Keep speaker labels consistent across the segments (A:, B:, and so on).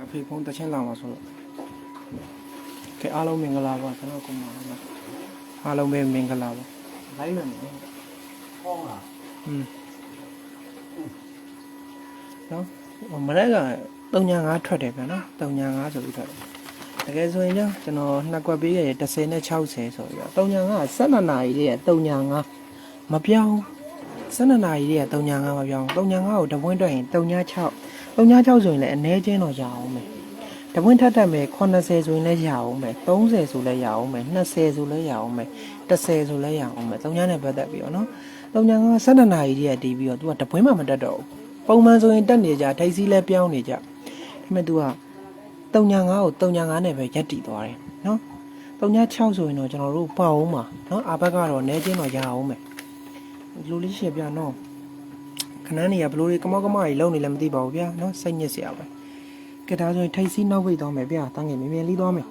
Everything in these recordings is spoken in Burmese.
A: အဖေဖုန်းတစ်ချက်လာမှာဆိုလို့ကဲအားလုံးမင်္ဂလာပါကျွန်တော်ကိုမအောင်ပါအားလုံးပဲမင်္ဂလာပါ
B: လိုက်မယ်နော်ဟောလား
A: อืมနော်ဟိုမရက်က305ထွက်တယ်ဗျာနော်305ဆိုပြီးထွက်တယ်တကယ်ဆိုရင်ကြောင့်ကျွန်တော်နှစ်ကွက်ပေးရ30နဲ့60ဆိုပြီးတော့305က12နာရီလေးရ305မပြောင်း12နာရီလေးရ305မပြောင်း305ကိုတပွင့်တွက်ရင် 306 306ဆိုရင်လည်းအနည်းချင်းတော့ရအောင်မယ်တပွင့်ထပ်တက်မယ်80ဆိုရင်လည်းရအောင်မယ်30ဆိုလည်းရအောင်မယ်20ဆိုလည်းရအောင်မယ်10ဆိုလည်းရအောင်မယ်3နဲ့ပတ်သက်ပြီးတော့နော်305 12နာရီလေးရတီးပြီးတော့ तू ကတပွင့်မှမတက်တော့ဘူးပုံမှန်ဆိုရင်တက်နေကြထိတ်စီးလဲပြောင်းနေကြဒါပေမဲ့ तू က305ကို305နဲ့ပဲရက်တည်သွားတယ်နော်306ဆိုရင်တော့ကျွန်တော်တို့ပေါ့အောင်ပါနော်အာဘက်ကတော့အနည်းချင်းတော့ရအောင်မယ်လူလေးရှေ့ပြနော် ခဏနေရဘလို့တွေကမောက်ကမကြီးလုံနေလည်းမသိပါဘူးဗျာနော်စိတ်ညစ်စရာပဲကဲဒါဆိုရင်ထိုက်စီနောက်ဝိတ်သွားမယ်ဗျာတန်းငယ်မြင်မြင်လေးသွားမယ်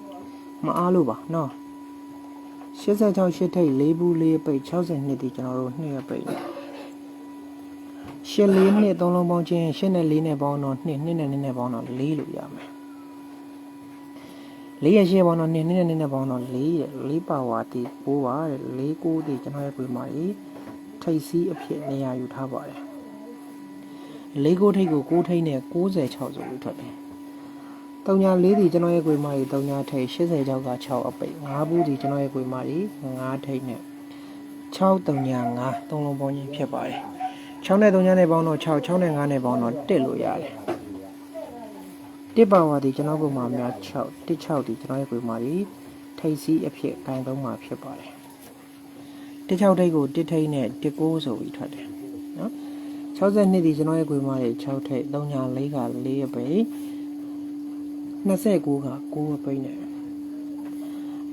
A: မအားလို့ပါနော်86ရှစ်ထိတ်၄ဘူး၄ပိတ်62ဒီကျွန်တော်တို့နှစ်ရပိတ်ရှစ်လေးနှစ်သုံးလုံးပေါင်းချင်းရှစ်နဲ့လေးနဲ့ပေါင်းတော့နှစ်နှစ်နဲ့နှစ်နဲ့ပေါင်းတော့လေးလို့ရမယ်လေးရရှစ်ပေါင်းတော့နှစ်နှစ်နဲ့နှစ်နဲ့ပေါင်းတော့လေးရလေးပါဝါတီ6ပါတဲ့လေး9ဒီကျွန်တော်ရဲ့ပြေမာကြီးထိတ်စီအဖြစ်နေရာယူထားပါတယ် လေးကိုထိတ်ကို6ထိတ်နဲ့96ဆိုပြီးထွက်တယ်။တုံညာလေးဒီကျွန်တော်ရဲ့ကွေမာကြီးတုံညာထိတ်80ကျောက်က6အပိတ်5ဘူးဒီကျွန်တော်ရဲ့ကွေမာကြီး5ထိတ်နဲ့6တုံညာ5သုံးလုံးပေါင်းချင်းဖြစ်ပါတယ်။6နဲ့တုံညာနဲ့ပေါင်းတော့6 6နဲ့5နဲ့ပေါင်းတော့1လို့ရတယ်။တစ်ပါဝါဒီကျွန်တော်ကွေမာများ6 16ဒီကျွန်တော်ရဲ့ကွေမာကြီးထိတ်စီးအဖြစ်အတိုင်းသုံးမှာဖြစ်ပါတယ်။တစ်6ထိတ်ကိုတစ်ထိတ်နဲ့တစ်9ဆိုပြီးထွက်တယ်နော်။ 62ဒီကျွန်တော်ရဲ့ခွေမားတွေ6ထိပ်3ညာ4က4ရပိတ်29က9ရပိတ်နဲ့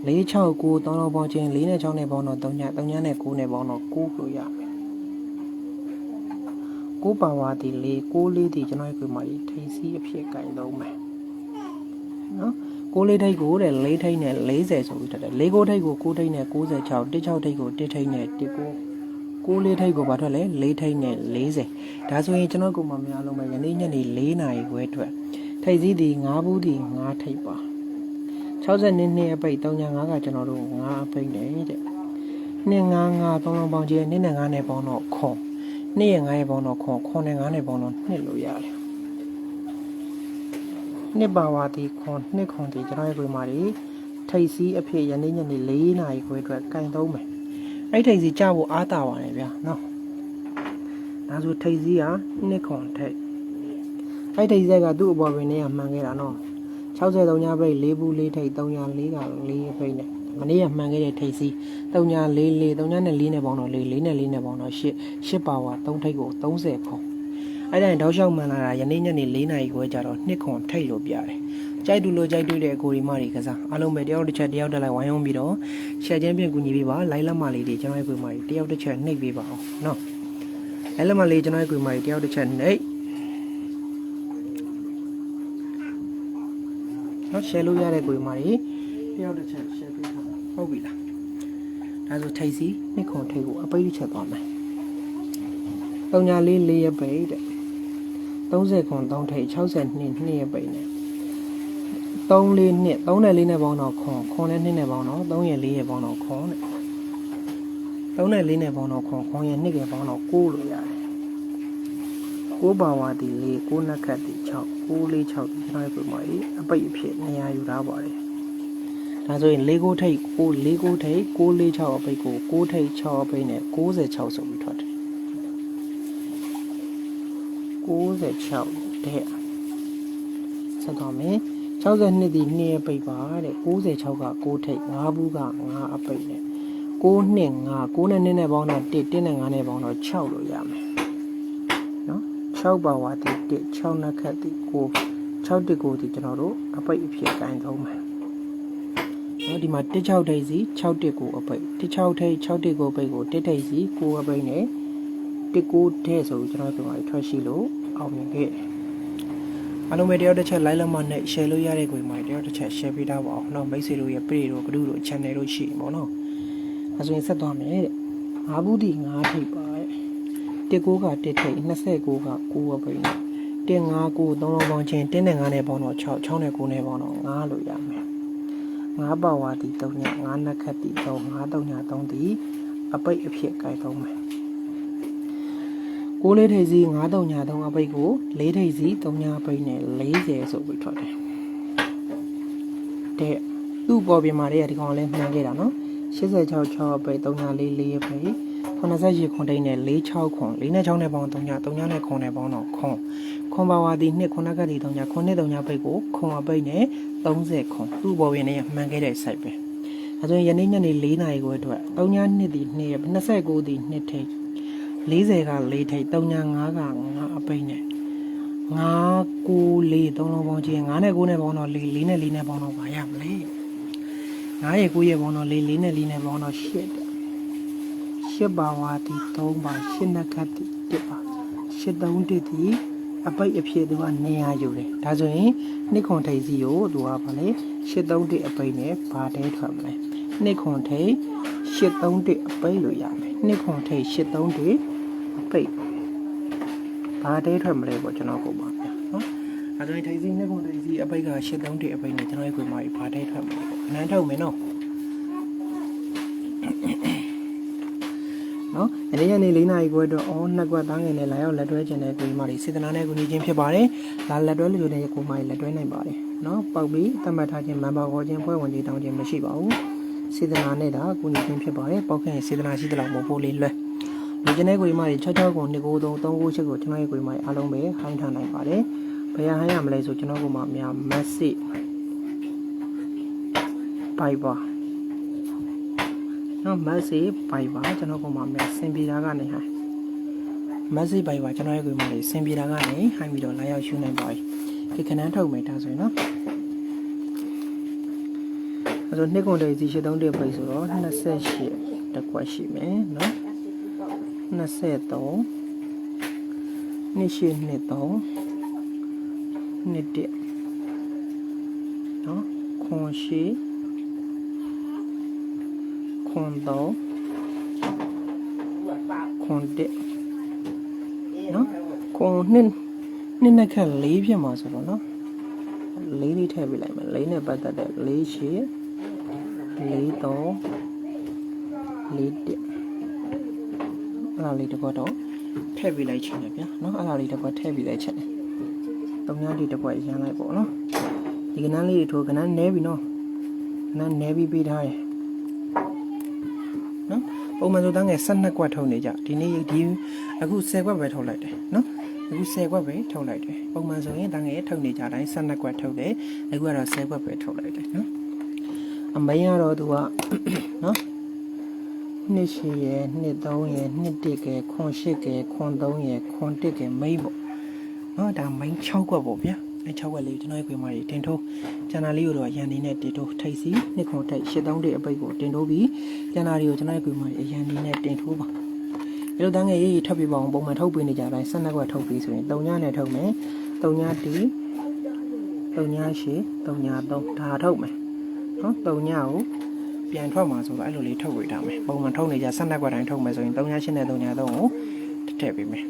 A: 469တောင်းတော့ပေါင်းချင်း4နဲ့6နဲ့ပေါင်းတော့3ညာ3ညာနဲ့9နဲ့ပေါင်းတော့9လို့ရမယ်9ပါဝါဒီ4 9လေးဒီကျွန်တော်ရဲ့ခွေမားတွေထိပ်စီးအဖြစ်ကင်တော့မယ်နော်6လေးထိပ်ကိုတဲ့4ထိပ်နဲ့40ဆိုပြီးတက်တယ်4ကိုထိပ်ကို9ထိပ်နဲ့96 16ထိပ်ကို1ထိပ်နဲ့19 6လေးထိပ်ကိုပါထွက်လဲ4ထိပ်နဲ့40ဒါဆိုရင်ကျွန်တော်ကမှများလုံးမယ်ယနေ့ညနေ4နာရီခွဲထွက်ထိပ်စည်းဒီ9ဘူးဒီ9ထိပ်ပါ62နှစ်အပိတ်35ကကျွန်တော်တို့9အပိတ်နဲ့တဲ့နှစ်9 9 3လုံးပေါင်းချင်းနှစ်နဲ့9နဲ့ပေါင်းတော့ခွန်နှစ်ရဲ့9ရဲ့ပေါင်းတော့ခွန်ခွန်နဲ့9နဲ့ပေါင်းတော့နှစ်လို့ရတယ်နှစ်ပါဝါဒီခွန်နှစ်ခွန်ဒီကျွန်တော်ရဲ့ခွေမာဒီထိပ်စည်းအဖြစ်ယနေ့ညနေ4နာရီခွဲထွက်ကင်သုံးမယ် အဲ့ထိပ်စီကြဖို့အားတာပါတယ်ဗျာနော်ဒါဆိုထိပ်စီကနှစ်ခွန်ထိပ်အဲ့ထိပ်စက်ကသူ့အပေါ်ပင်နဲ့ကမှန်ခဲ့တာနော်63ညပိတ်4ဘူး4ထိပ်3ည4က4ပိတ်နဲ့မနေ့ကမှန်ခဲ့တဲ့ထိပ်စီ3ည4 4 3ညနဲ့4နဲ့ပေါင်းတော့4 4နဲ့4နဲ့ပေါင်းတော့8 8ပါဝါ3ထိပ်ကို30ခွန်အဲ့ဒါရင်တောက်လျှောက်မှန်လာတာယနေ့ညနေ4နာရီခွဲကြတော့နှစ်ခွန်ထိပ်လို့ပြတယ် ကြိုက်တူလို့ကြိုက်တွေ့တဲ့အကိုဒီမတွေကစားအားလုံးပဲတယောက်တစ်ချက်တယောက်တက်လိုက်ဝိုင်းဝန်းပြီးတော့ရှယ်ချင်းပြင်ကူညီပေးပါလိုက်လက်မလေးတွေကျွန်တော်ရဲ့ကိုမကြီးတယောက်တစ်ချက်နှိပ်ပေးပါအောင်နော်လိုက်လက်မလေးကျွန်တော်ရဲ့ကိုမကြီးတယောက်တစ်ချက်နှိပ်နော်ရှယ်လို့ရတဲ့ကိုမကြီးတယောက်တစ်ချက်ရှယ်ပေးထားဟုတ်ပြီလားဒါဆိုထိတ်စီနှစ်ခွန်ထိတ်ကိုအပိတ်တစ်ချက်သွားမယ်တုံညာလေး၄ရပိတ်တဲ့30ခွန်3ထိတ်62နှစ်ရပိတ်နဲ့ 3လေးနှစ်3နဲ့4နဲ့ပေါင်းတော့ခွန်ခွန်နဲ့2နဲ့ပေါင်းတော့3ရဲ့4ရဲ့ပေါင်းတော့ခွန်တဲ့3နဲ့4နဲ့ပေါင်းတော့ခွန်ခွန်ရဲ့2ရဲ့ပေါင်းတော့9လို့ရတယ်9ပါဝါတီ4 9နက်ခတ်တီ6 9လေး6ဒီကျွန်တော်ရဲ့ပုံမှာအပိတ်အဖြစ်နေရာယူထားပါတယ်ဒါဆိုရင်၄ကိုထိတ်6 4ကိုထိတ်6 4 6အပိတ်ကို6ထိတ်6အပိတ်နဲ့96ဆိုပြီးထွက်တယ်96တဲ့ဆက်တော့မယ် 62ဒီ2အပိတ်ပါတဲ့96က6ထိပ်5ဘူးက5အပိတ်နဲ့6နှစ်5 9နဲ့2နဲ့ပေါင်းတော့1 1နဲ့5နဲ့ပေါင်းတော့6လို့ရမယ်နော်6ပါဝါဒီ1 6နှစ်ခတ်ဒီ9 6တစ်ကိုဒီကျွန်တော်တို့အပိတ်အဖြစ်ကိုင်းသုံးမယ်နော်ဒီမှာ1 6ထိပ်စီ6တစ်ကိုအပိတ်1 6ထိပ်6တစ်ကိုအပိတ်ကို1ထိပ်စီ9အပိတ်နဲ့1 9ထဲဆိုပြီးကျွန်တော်တို့ကထွက်ရှိလို့အောင်မြင်ခဲ့တယ် အားလုံးပဲတယောက်တစ်ချက် like လက်မနဲ့ share လို့ရတဲ့ကိုယ်မှာတယောက်တစ်ချက် share ပေးထားပါအောင်เนาะမိတ်ဆွေတို့ရဲ့ page တို့ group တို့ channel တို့ရှိပေါ့เนาะအဲဆိုရင်ဆက်သွားမယ်တဲ့ငါးဘူးဒီငါးထိပ်ပါတဲ့19က1ထိပ်29က9ဝပိတ်နဲ့ 1 5 9 3လုံးပေါင်းချင်း1နဲ့5နဲ့ပေါင်းတော့6 6နဲ့9နဲ့ပေါင်းတော့9လို့ရမယ်9ပါဝါတီ3ည9နက်ခတ်တီ3 9 3ည3တီအပိတ်အဖြစ်ကြိုက်သုံးမယ် ကိုလေးထိပ်စီ9 3ည3အပိတ်ကို4ထိပ်စီ3ညအပိတ်နဲ့40ဆိုပြီးထွက်တယ်တဲ့သူ့ပေါ်ပြင်မာလေးကဒီကောင်လေးမှန်းခဲ့တာနော်86 6အပိတ်3ည4 4အပိတ်88ခွန်တိတ်နဲ့46ခွန်4နဲ့6နဲ့ပေါင်း3ည3ညနဲ့ခွန်နဲ့ပေါင်းတော့ခွန်ခွန်ပါဝါဒီနှစ်ခွန်နက်ကတိ3ညခွန်နဲ့3ညပိတ်ကိုခွန်အပိတ်နဲ့30ခွန်သူ့ပေါ်ပြင်လေးကမှန်းခဲ့တဲ့ site ပဲအဲဆိုရင်ယနေ့ညနေ4နာရီကိုအတွက်3ည2ဒီ2ရက်29ဒီ2ထိပ် 40က4ထိပ်3ည5က5အပိတ်နဲ့9 9 4 3လုံးပေါင်းချင်း9နဲ့9နဲ့ပေါင်းတော့4 4နဲ့4နဲ့ပေါင်းတော့ပါရမလဲ9ရက်9ရက်ပေါင်းတော့4 4နဲ့4နဲ့ပေါင်းတော့8တဲ့8ပါဝါဒီ3ပါ8နက်ခတ်ဒီ1ပါ8 3တိဒီအပိတ်အဖြစ်သူကနေရာယူတယ်ဒါဆိုရင်နှစ်ခွန်ထိပ်စီကိုသူကဗာလေ8 3တိအပိတ်နဲ့ဘာတဲထွက်မလဲနှစ်ခွန်ထိပ်8 3တိအပိတ်လို့ရမယ် နှစ်ခွန်ထိပ်8 3တိအပိတ်ဘာတဲထွက်မလဲပေါ့ကျွန်တော်ကိုပါဗျာနော်အဲဒါဆိုရင်ထိပ်စီနှစ်ခွန်ထိပ်စီအပိတ်က8 3တိအပိတ်နဲ့ကျွန်တော်ရဲ့ကိုမာကြီးဘာတဲထွက်မလဲပေါ့အနမ်းထုတ်မယ်နော်နော်။အဲဒီရက်နေ့၄နာရီခွဲတော့အော်နှစ်ကွက်သားငယ်နဲ့လာရောက်လက်တွဲခြင်းတဲ့ကိုကြီးမလေးစေတနာနဲ့ကူညီခြင်းဖြစ်ပါတယ်။လာလက်တွဲလို့တဲ့ကိုမလေးလက်တွဲနိုင်ပါတယ်။နော်။ပောက်ပြီးသတ်မှတ်ထားခြင်းမန်ပါခေါ်ခြင်းဖွဲ့ဝင်ခြင်းတောင်းခြင်းမရှိပါဘူး။ စေတနာနဲ့ဒါကူညီခြင်းဖြစ်ပါတယ်။ပောက်ခင်စေတနာရှိသလားမဟုတ်ဘူးလေလွယ်။လူချင်းတဲ့ကိုကြီးမလေး66ကို2ကို3 3ကို6ကိုကျွန်တော်ရဲ့ကိုကြီးမလေးအားလုံးပဲဟိုင်းထားနိုင်ပါတယ်။ဘယ်ဟိုင်းရမလဲဆိုကျွန်တော်ကမှအများ message ပိုက်ပါနော်မက်ဆေ့ပိုက်ပါကျွန်တော်ကမှမယ်စင်ပြေတာကနေဟိုင်းမက်ဆေ့ပိုက်ပါကျွန်တော်ရဲ့ကိုမှလေစင်ပြေတာကနေဟိုင်းပြီးတော့လာရောက်ရှုနိုင်ပါပြီဒီခဏန်းထုတ်မယ်ဒါဆိုရင်နော်အဲ ဆိုနှစ်ကုန်တည်းစီ83တိပိတ်ဆိုတော့28တစ်ခွက်ရှိမယ်နော်23နှစ်ရှိနှစ်3နှစ်တနော်ခွန်ရှိခွန်တော့ခွန်တက်နော်ခွန်နှစ်နှစ်နဲ့ခက်လေးဖြစ်မှာဆိုတော့နော်လေးလေးထည့်ပေးလိုက်မယ်လေးနဲ့ပတ်သက်တဲ့လေးရှိ လေးတော့လေးတက်အဲ့ဒါလေးတစ်ခွက်တော့ထည့်ပေးလိုက်ချင်တယ်ဗျာနော်အဲ့ဒါလေးတစ်ခွက်ထည့်ပေးလိုက်ချင်တယ်တုံညာလေးတစ်ခွက်ရမ်းလိုက်ပေါ့နော်ဒီကနန်းလေးတွေထိုးကနန်းနဲပြီနော်ကနန်းနဲပြီးပေးထားတယ်နော်ပုံမှန်ဆိုတန်းငယ်12ကွက်ထုတ်နေကြဒီနေ့ဒီအခု10ကွက်ပဲထုတ်လိုက်တယ်နော်အခု10ကွက်ပဲထုတ်လိုက်တယ်ပုံမှန်ဆိုရင်တန်းငယ်ထုတ်နေကြတိုင်း12ကွက်ထုတ်တယ်အခုကတော့10ကွက်ပဲထုတ်လိုက်တယ်နော် အမင်းကတော့သူကနော်နှစ်ရှိရယ်နှစ်3ရယ်နှစ်1ကယ်ခွန်8ကယ်ခွန်3ရယ်ခွန်1ကယ်မိန်းပေါ့နော်ဒါမိန်း6ကွက်ပေါ့ဗျာအဲ6ကွက်လေးကျွန်တော်ရဲ့ခွေးမကြီးတင်ထိုးကျန်တာလေးကိုတော့ရန်နေနဲ့တင်ထိုးထိတ်စီနှစ်ခွန်ထိတ်83တိအပိတ်ကိုတင်ထိုးပြီးကျန်တာတွေကိုကျွန်တော်ရဲ့ခွေးမကြီးရန်နေနဲ့တင်ထိုးပါဒီလိုတန်းငယ်ရေးရေးထပ်ပြပါအောင်ပုံမှန်ထုတ်ပေးနေကြတိုင်း12ကွက်ထုတ်ပြီးဆိုရင်3ညနဲ့ထုတ်မယ်3ညတီ3ညရှိ3ည3ဒါထုတ်မယ် နော်3ညကိုပြန်ထွက်မှာဆိုတော့အဲ့လိုလေးထုတ်ဝေထားမယ်ပုံမှန်ထုတ်နေကြ12ကွက်တိုင်းထုတ်မယ်ဆိုရင်3ည8နဲ့3ည3ကိုထည့်ပေးမယ်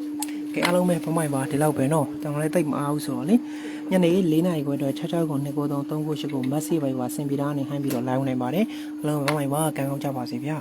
A: ကဲအားလုံးပဲဖမိုက်ပါဒီလောက်ပဲနော်ကျွန်တော်လည်းတိတ်မအားဘူးဆိုတော့လေညနေ၄နာရီခွဲတော့66ကို2ကို3 3ကို8ကိုမက်ဆေ့ပိုက်ပါဆင်ပြေတာကနေဟိုင်းပြီးတော့ live နိုင်ပါတယ်အားလုံးပဲဖမိုက်ပါကံကောင်းကြပါစေဗျာ